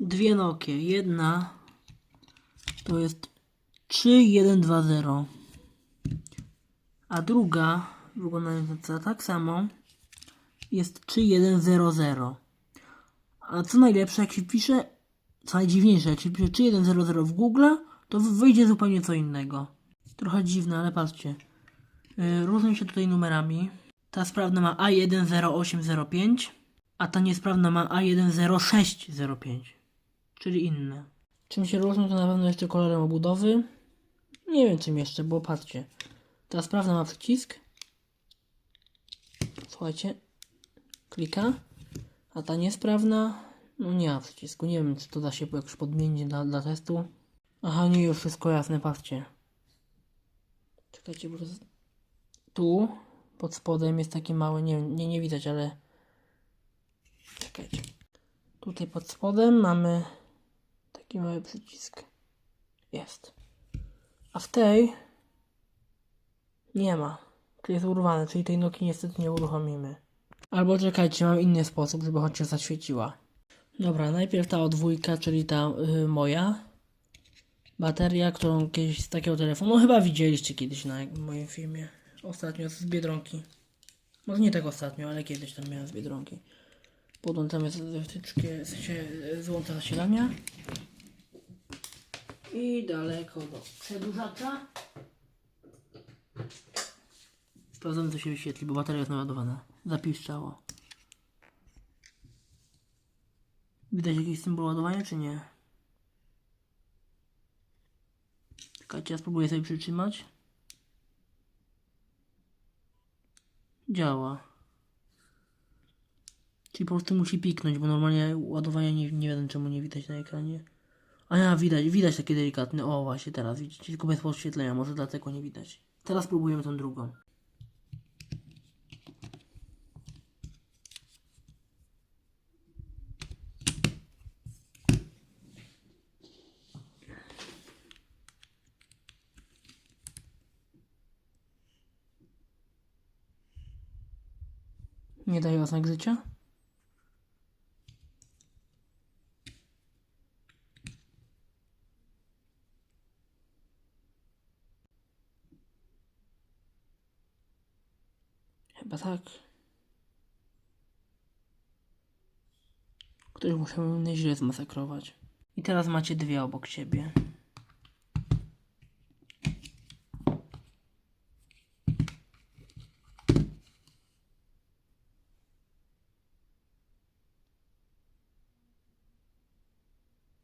dwie Nokie. Jedna to jest 3120, a druga wyglądająca tak samo jest 3100. A co najlepsze, jak się pisze, co najdziwniejsze, jak się pisze 3100 w Google, to wy- wyjdzie zupełnie co innego. Trochę dziwne, ale patrzcie. Yy, różnią się tutaj numerami. Ta sprawna ma A10805, a ta niesprawna ma A10605, czyli inne. Czym się różnią, to na pewno jeszcze kolorem obudowy. Nie wiem czym jeszcze, bo patrzcie. Ta sprawna ma przycisk. Słuchajcie. Klika. A ta niesprawna, no nie ma przycisku. Nie wiem, czy to da się jakoś podmienić dla, dla testu. Aha, nie, już wszystko jasne, patrzcie. Czekajcie, bo. Tu, pod spodem jest taki mały, nie, nie, nie widać, ale... Czekajcie. Tutaj pod spodem mamy taki mały przycisk. Jest. A w tej nie ma. Jest urwane, czyli tej noki niestety nie uruchomimy. Albo czekajcie, mam inny sposób, żeby chociaż zaświeciła. Dobra, najpierw ta odwójka, czyli ta y, moja. Bateria, którą kiedyś z takiego telefonu, no chyba widzieliście kiedyś na moim filmie. Ostatnio z Biedronki. Może nie tak ostatnio, ale kiedyś tam miałem z Biedronki. Podłączamy wtyczkę, w sensie złącza zasilania. I daleko do przedłużacza. Sprawdzamy co się wyświetli, bo bateria jest naładowana. Zapiszczało. Widać jakiś symbol ładowania, czy nie? Czekajcie, ja spróbuję sobie przytrzymać. Działa. Czyli po prostu musi piknąć, bo normalnie ładowania nie, nie wiem czemu nie widać na ekranie. A ja widać, widać takie delikatne. O właśnie teraz widzicie, tylko bez podświetlenia, może dlatego nie widać. Teraz próbujemy tą drugą. Nie daje oznak życia? Chyba tak. Ktoś musiał mnie źle zmasakrować. I teraz macie dwie obok siebie.